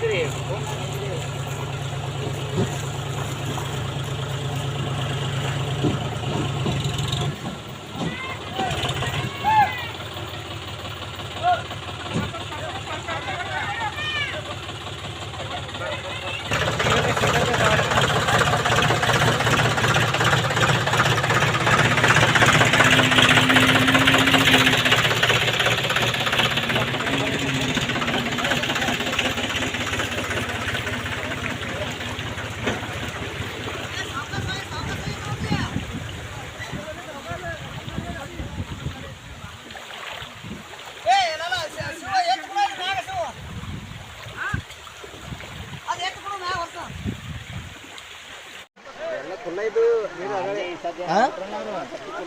grego.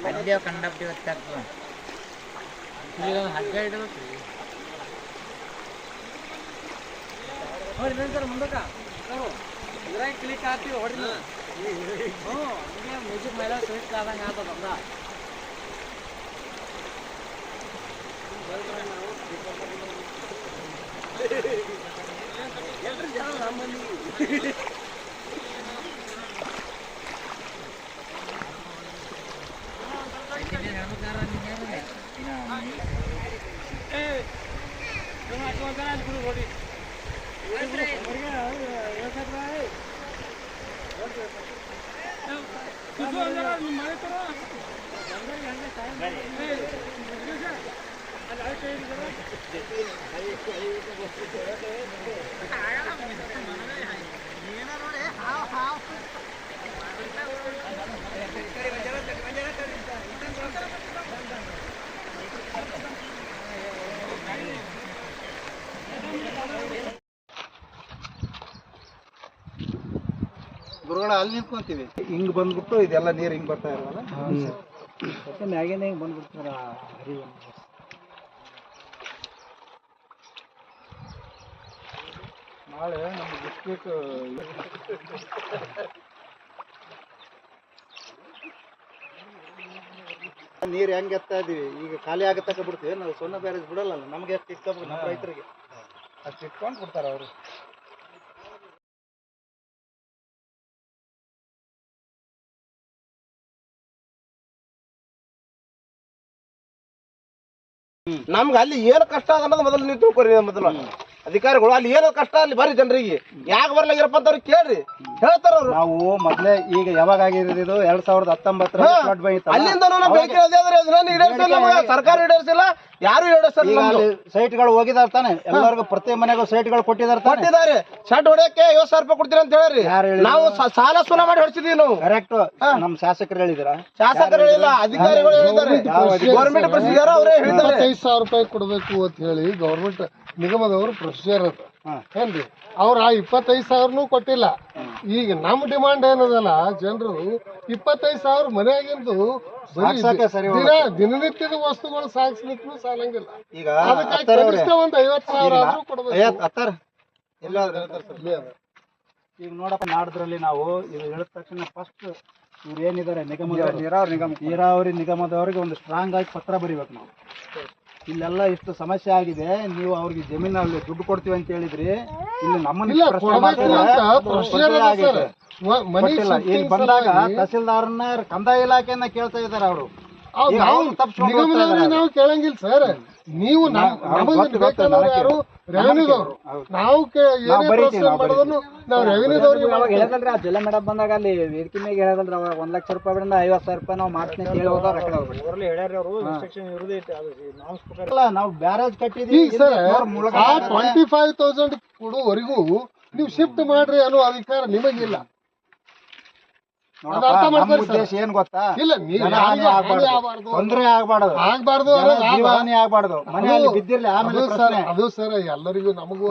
ಅಲ್ಲೇ ಕಂಡಪಟ್ಟಿ ಹೊತ್ತಾಗ್ತದ ಈಗ ಹಗ್ಗ ಇಡಬೇಕು ನೋಡಿ ನಿಂತರ ಮುಂದಕ್ಕ ಇದ್ರಾಗ ಕ್ಲಿಕ್ ಆಗ್ತೀವಿ ಹೊಡಿ ಹ್ಞೂ ಹಿಂಗೆ ಮ್ಯೂಸಿಕ್ ಮೇಲೆ ಸ್ವಿಚ್ ಆದಂಗೆ ಆಗ್ತದ ಅಂದ ಅಲ್ಲಿ ನಿಂತ್ಕೊಂತೀವಿ. ಹಿಂಗ್ ಬಂದ್ಬಿಟ್ಟು ಇದೆಲ್ಲ ನೀರ್ ಹಿಂಗ್ ಬರ್ತಾ ಇರಲ್ಲ ಮತ್ತೆ ಮ್ಯಾಗಿಂದ ಹಿಂಗೆ ಬಂದ್ಬಿಡ್ತಾರ ಹರಿವು? ನಾಳೆ ನಮ್ಮ ಡಿಸ್ಟ್ರಿಕ್ಟ್ ನೀರ್ ಹೆಂಗ್ ಎತ್ತಾ ಇದೀವಿ? ಈಗ ಖಾಲಿ ಆಗತ್ತಕ ಬಿಡ್ತೀವಿ. ನಾವು ಸೊನ್ನ ಬ್ಯಾರೇಜ್ ಬಿಡಲ್ಲ ನಮ್ಗೆ ಎಷ್ಟು ಇಷ್ಟ ನಮ್ಮ ರೈತರಿಗೆ. ಅಷ್ಟು ಇಟ್ಕೊಂಡು ಬಿಡ್ತಾರ ಅವರು. ನಮ್ಗೆ ಅಲ್ಲಿ ಏನು ಕಷ್ಟ ಅದ ಅನ್ನೋದು ಮೊದಲು ನೀವು ತಿಳ್ಕೊರಿ ಮೊದಲು. ಅಧಿಕಾರಿಗಳು ಅಲ್ಲಿ ಏನೋ ಕಷ್ಟ ಅಲ್ಲಿ ಬರ್ರಿ ಜನರಿಗೆ. ಯಾಕೆ ಬರ್ಲಾಗಿರಪ್ಪ ಅಂತ ಅವ್ರಿಗೆ ಕೇಳ್ರಿ. ಹೇಳ್ತಾರ ಅವ್ರು. ನಾವು ಮೊದ್ಲೇ ಈಗ ಯಾವಾಗ ಆಗಿರೋದು ಎರಡ್ ಸಾವಿರದ ಹತ್ತೊಂಬತ್ತರ. ಫ್ಲಡ್ ಅಲ್ಲಿಂದ ಸರ್ಕಾರ ಈಡೇರಿಸಿಲ್ಲ ಯಾರು ಈಡೇರಿಸಿಲ್ಲ ಅಲ್ಲಿ ಸೈಟ್ಗಳು ಹೋಗಿದಾರ ತಾನೆ? ಎಲ್ಲರಿಗೂ ಪ್ರತಿ ಮನೆಗೂ ಸೈಟ್ಗಳು ಕೊಟ್ಟಿದಾರ ತಾನೆ? ಕೊಟ್ಟಿದ್ದಾರೆ. ಶರ್ಟ್ ಹೊಡೆಯಕ್ಕೆ ಐವತ್ ಸಾವಿರ ರೂಪಾಯಿ ಕೊಡ್ತೀರಿ ಅಂತ ಹೇಳ್ರಿ? ನಾವು ಸಾಲ ಸುಲ ಮಾಡಿ ಹೊಡ್ಸಿದೀವಿ ನಾವು. ಕರೆಕ್ಟ್ ನಮ್ ಶಾಸಕರು ಹೇಳಿದಿರ? ಶಾಸಕರು ಹೇಳಿಲ್ಲ ಅಧಿಕಾರಿಗಳು ಹೇಳಿದ್ದಾರೆ. ಗೌರ್ಮೆಂಟ್ ಪ್ರೊಸೀಜರ್ ಅವರೇ ಹೇಳಿದ್ದಾರೆ. ಐದು ಸಾವಿರ ರೂಪಾಯಿ ಕೊಡಬೇಕು ಅಂತ ಹೇಳಿ ಗೌರ್ಮೆಂಟ್ ನಿಗಮದವರು ಪ್ರೊಸೀಜರ್ ಅದು. ಏನ್ರಿ? ಅವ್ರ ಆ ಇಪ್ಪತ್ತೈದು ಸಾವಿರನೂ ಕೊಟ್ಟಿಲ್ಲ. ಈಗ ನಮ್ಮ ಡಿಮಾಂಡ್ ಏನದಲ್ಲ ಜನರು ಇಪ್ಪತ್ತೈದು ಸಾವಿರ ಮನೆಯಾಗಿಂದು ದಿನ ದಿನನಿತ್ಯದ ವಸ್ತುಗಳು ಸಾಗಿಸ್ಲಿಕ್ಕೂ ಸಾಲಂಗಿಲ್ಲ. ಈಗ. ಕನಿಷ್ಠ ಒಂದು ಐವತ್ತು ಸಾವಿರ ಆದ್ರೂ ಕೊಡ್ಬೇಕು. ಈಗ ನೋಡಪ್ಪ ನಾಡದ್ರಲ್ಲಿ ನಾವು ಇದು ಹೇಳಿದ ತಕ್ಷಣ ಫಸ್ಟ್ ಇವ್ರು ಏನಿದ್ದಾರೆ ನಿಗಮ ನೀರಾವರಿ ನಿಗಮ. ನೀರಾವರಿ ನಿಗಮದವರಿಗೆ ಒಂದು ಸ್ಟ್ರಾಂಗ್ ಆಗಿ ಪತ್ರ ಬರಿಬೇಕು ನಾವು. ಇಲ್ಲೆಲ್ಲ ಇಷ್ಟು ಸಮಸ್ಯೆ ಆಗಿದೆ. ನೀವು ಅವ್ರಿಗೆ ಜಮೀನಲ್ಲಿ ದುಡ್ಡು ಕೊಡ್ತೀವಿ ಅಂತ ಹೇಳಿದ್ರಿ. ಇಲ್ಲಿ ನಮ್ಮನ್ನ ಪ್ರಶ್ನೆ ಮಾಡ್ತಾರೆ, ಇಲ್ಲಿ ಬಂದಾಗ ತಹಸೀಲ್ದಾರ್ನ ಕಂದಾಯ ಇಲಾಖೆಯನ್ನ ಕೇಳ್ತಾ ಇದಾರೆ ಅವರು. ನಾವು ನಿಗಮದವ್ರಿಗೆ ನಾವು ಕೇಳಂಗಿಲ್ಲ ಸರ್. ನೀವು ನಮಗೆ ಬೇಕಾದವ್ರು ಯಾರು ರೆವೆನ್ಯೂದವ್ರು ನಾವು ಏನೇ ಪ್ರೋತ್ಸಾಹ ಮಾಡೋದನ್ನು ರೆವೆನ್ಯೂದವ್ರಿಗೆ. ಹೇಳದಲ್ರಿ ಆ ಜಿಲ್ಲಾ ಮೇಡಮ್ ಬಂದಾಗ ಅಲ್ಲಿ ವೇದಿಕೆ ಮೇಲೆ ಹೇಳದಲ್ರಿ ಅವಾಗ ಒಂದ್ ಲಕ್ಷ ರೂಪಾಯಿ ಬಿಡಿಂದ ಐವತ್ತು ಸಾವಿರ ರೂಪಾಯಿ ನಾವು ಮಾಡ್ತೀನಿ ಅಂತ ಹೇಳಿ ಹೋದವ್ರು ನಾವು ಬ್ಯಾರೇಜ್ ಕಟ್ಟಿದೀವಿ ಈಗ ಸರ್. ಟ್ವೆಂಟಿ ಫೈವ್ ತೌಸಂಡ್ ಕೊಡುವವರೆಗೂ ನೀವು ಶಿಫ್ಟ್ ಮಾಡ್ರಿ ಅನ್ನೋ ಅಧಿಕಾರ ನಿಮಗಿಲ್ಲ ನೋಡಪ್ಪ, ಅರ್ಥ ನಮ್ಮ ಮಾಡ್ಕೊಳ್ಳಿ ಸರ್. ಉದ್ದೇಶ ಏನ್ ಗೊತ್ತಾ? ಇಲ್ಲ. ತೊಂದ್ರೆ ಆಗ್ಬಾರ್ದು. ಆಗ್ಬಾರ್ದು ಜನ ಅನ್ನೋದು ಜೀವ ಹಾನಿ ಆಗ್ಬಾರ್ದು. ಮನೆಯಲ್ಲಿ ಬಿದ್ದಿರ್ಲಿ ಆಮೇಲೆ ಅದು ಸರ್ ಪ್ರಶ್ನೆ. ಅದು ಸರ್ ಎಲ್ಲರಿಗೂ ನಮಗೂ.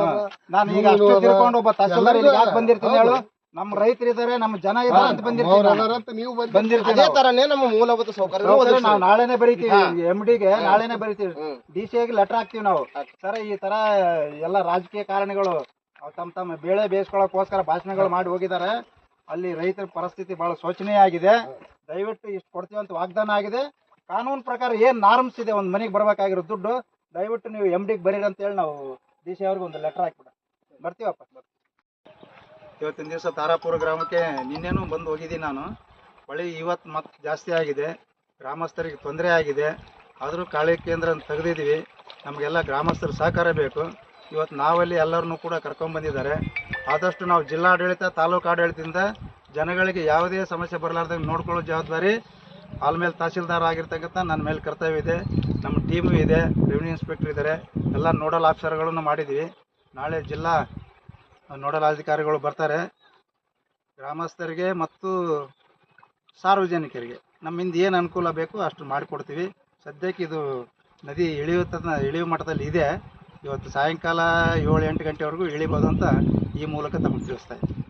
ನಾನು ಈಗ ಅಷ್ಟೇ ತಿಳ್ಕೊಂಡು ಒಬ್ಬ ತಹಸೀಲ್ದಾರ್ ಎಲ್ಲರಿಗೂ ಯಾಕೆ ಬಂದಿರ್ತೀನಿ. ಹೇಳು? ನಮ್ಮ ರೈತರು ಇದಾರೆ ನಮ್ಮ ಜನ ಇದಾರೆ ಅಂತ ಬಂದಿರ್ತೀವಿ ಬಂದಿರ್ತೀರಿ. ಅದೇ ತರನೇ ನಮ್ಮ ಮೂಲಭೂತ ಸೌಕರ್ಯ ನಾವು ನಾಳೆನೆ ಬರೀತೀವಿ ಎಂ ಡಿಗೆ ನಾಳೆನೆ ಬರೀತೀವಿ. ಡಿ ಸಿ ಆಗಿ ಲೆಟರ್ ಹಾಕ್ತಿವಿ ನಾವು. ಸರ್ ಈ ತರ ಎಲ್ಲ ರಾಜಕೀಯ ಕಾರಣಗಳು ತಮ್ಮ ತಮ್ಮ ಬೇಳೆ ಬೇಯಿಸ್ಕೊಳಕೋಸ್ಕರ ಭಾಷಣಗಳು ಮಾಡಿ ಹೋಗಿದ್ದಾರೆ. ಅಲ್ಲಿ ರೈತರ ಪರಿಸ್ಥಿತಿ ಬಹಳ ಶೋಚನೀಯ ಆಗಿದೆ. ದಯವಿಟ್ಟು ಇಷ್ಟು ಕೊಡ್ತೀವಿ ಅಂತ ವಾಗ್ದಾನ ಆಗಿದೆ. ಕಾನೂನು ಪ್ರಕಾರ ಏನು ನಾರ್ಮ್ಸ್ ಇದೆ, ಒಂದು ಮನೆಗೆ ಬರಬೇಕಾಗಿರೋ ದುಡ್ಡು, ದಯವಿಟ್ಟು ನೀವು ಎಂ ಡಿಗೆ ಬರೀರಿ ಅಂತ ಹೇಳಿ ನಾವು ಡಿ ಸಿ ಅವ್ರಿಗೆ ಒಂದು ಲೆಟರ್ ಹಾಕ್ಬಿಡ ಬರ್ತೀವಪ್ಪ? ಇವತ್ತಿನ ದಿವಸ ತಾರಾಪುರ ಗ್ರಾಮಕ್ಕೆ ನಿನ್ನೆನೂ ಬಂದು ಹೋಗಿದ್ದೀನಿ ನಾನು. ಹೊಳಿ ಇವತ್ತು ಮತ್ತೆ ಜಾಸ್ತಿ ಆಗಿದೆ. ಗ್ರಾಮಸ್ಥರಿಗೆ ತೊಂದರೆ ಆಗಿದೆ. ಆದರೂ ಕಾಳಿ ಕೇಂದ್ರ ತೆಗೆದಿದ್ದೀವಿ. ನಮಗೆಲ್ಲ ಗ್ರಾಮಸ್ಥರ ಸಹಕಾರ ಬೇಕು. ಇವತ್ತು ನಾವಲ್ಲಿ ಎಲ್ಲರನ್ನೂ ಕೂಡ ಕರ್ಕೊಂಡ್ಬಂದಿದ್ದಾರೆ ಆದಷ್ಟು ನಾವು ಜಿಲ್ಲಾಡಳಿತ, ತಾಲೂಕು ಆಡಳಿತದಿಂದ ಜನಗಳಿಗೆ ಯಾವುದೇ ಸಮಸ್ಯೆ ಬರಲಾರ್ದಂಗೆ ನೋಡ್ಕೊಳ್ಳೋ ಜವಾಬ್ದಾರಿ ಆಲ್ಮೇಲೆ ತಹಸೀಲ್ದಾರ್ ಆಗಿರ್ತಕ್ಕಂಥ ನನ್ನ ಮೇಲೆ ಕರ್ತವ್ಯ ಇದೆ. ನಮ್ಮ ಟೀಮು ಇದೆ, ರೆವಿನ್ಯೂ ಇನ್ಸ್ಪೆಕ್ಟರ್ ಇದ್ದಾರೆ ಎಲ್ಲ ನೋಡಲ್ ಆಫೀಸರ್ಗಳನ್ನು ಮಾಡಿದ್ದೀವಿ ನಾಳೆ ಜಿಲ್ಲಾ ನೋಡಲ್ ಅಧಿಕಾರಿಗಳು ಬರ್ತಾರೆ. ಗ್ರಾಮಸ್ಥರಿಗೆ ಮತ್ತು ಸಾರ್ವಜನಿಕರಿಗೆ. ನಮ್ಮಿಂದ ಏನು ಅನುಕೂಲ ಬೇಕು ಅಷ್ಟು ಮಾಡಿಕೊಡ್ತೀವಿ. ಸದ್ಯಕ್ಕೆ ಇದು ನದಿ ಇಳಿಯುತ್ತ ಇಳಿಯುವ ಮಟ್ಟದಲ್ಲಿ ಇದೆ. ಇವತ್ತು ಸಾಯಂಕಾಲ ಏಳು ಎಂಟು ಗಂಟೆವರೆಗೂ ಇಳಿಬೋದು ಅಂತ ಈ ಮೂಲಕ ತಮಗೆ ತಿಳಿಸ್ತಾ ಇದ್ದೀನಿ.